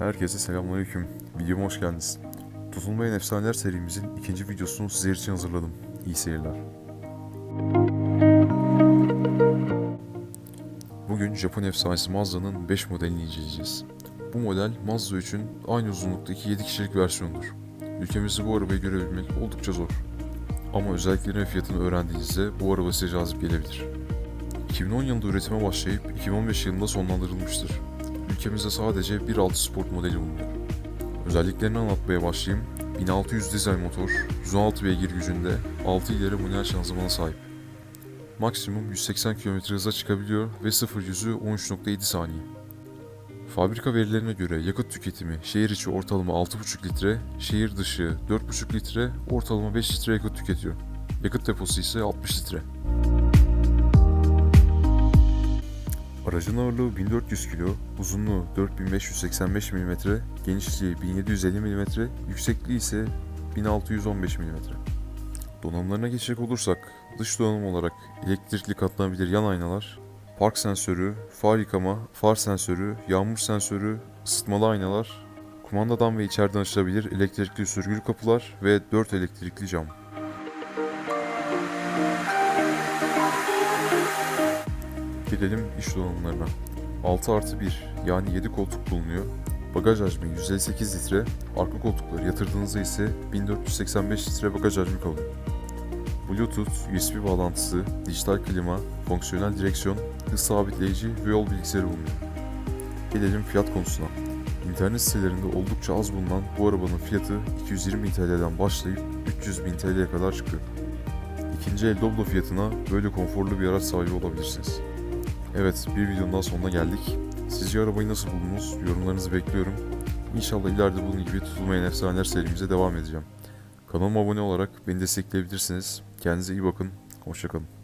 Herkese selamünaleyküm. Videoma hoş geldiniz. Tutulmayan Efsaneler serimizin ikinci videosunu sizler için hazırladım. İyi seyirler. Bugün Japon efsanesi Mazda'nın 5 modelini inceleyeceğiz. Bu model Mazda 3'ün aynı uzunluktaki 7 kişilik versiyonudur. Ülkemizde bu arabayı görebilmek oldukça zor. Ama özelliklerini ve fiyatını öğrendiğinizde bu araba size cazip gelebilir. 2010 yılında üretime başlayıp 2015 yılında sonlandırılmıştır. Ülkemizde sadece 1.6 sport modeli bulunuyor. Özelliklerini anlatmaya başlayayım. 1600 dizel motor, 116 beygir gücünde 6 ileri manuel şanzımana sahip. Maksimum 180 km hıza çıkabiliyor ve 0 yüzü 13.7 saniye. Fabrika verilerine göre yakıt tüketimi şehir içi ortalama 6.5 litre, şehir dışı 4.5 litre, ortalama 5 litre yakıt tüketiyor. Yakıt deposu ise 60 litre. Aracın ağırlığı 1400 kg, uzunluğu 4585 mm, genişliği 1750 mm, yüksekliği ise 1615 mm. Donanımlarına geçecek olursak, dış donanım olarak elektrikli katlanabilir yan aynalar, park sensörü, far yıkama, far sensörü, yağmur sensörü, ısıtmalı aynalar, kumandadan ve içeriden açılabilir elektrikli sürgülü kapılar ve 4 elektrikli cam. Gelelim iş donanımlarına. 6 artı 1 yani 7 koltuk bulunuyor. Bagaj hacmi 158 litre, arka koltukları yatırdığınızda ise 1485 litre bagaj hacmi kalıyor. Bluetooth, USB bağlantısı, dijital klima, fonksiyonel direksiyon, hız sabitleyici ve yol bilgisayarı bulunuyor. Gelelim fiyat konusuna. İnternet sitelerinde oldukça az bulunan bu arabanın fiyatı 220 bin TL'den başlayıp 300 bin TL'ye kadar çıkıyor. İkinci el Doblo fiyatına böyle konforlu bir araç sahibi olabilirsiniz. Evet, bir videonun daha sonuna geldik. Sizce arabayı nasıl buldunuz? Yorumlarınızı bekliyorum. İnşallah ileride bunun gibi tutulmayan efsaneler serimize devam edeceğim. Kanalıma abone olarak beni destekleyebilirsiniz. Kendinize iyi bakın. Hoşçakalın.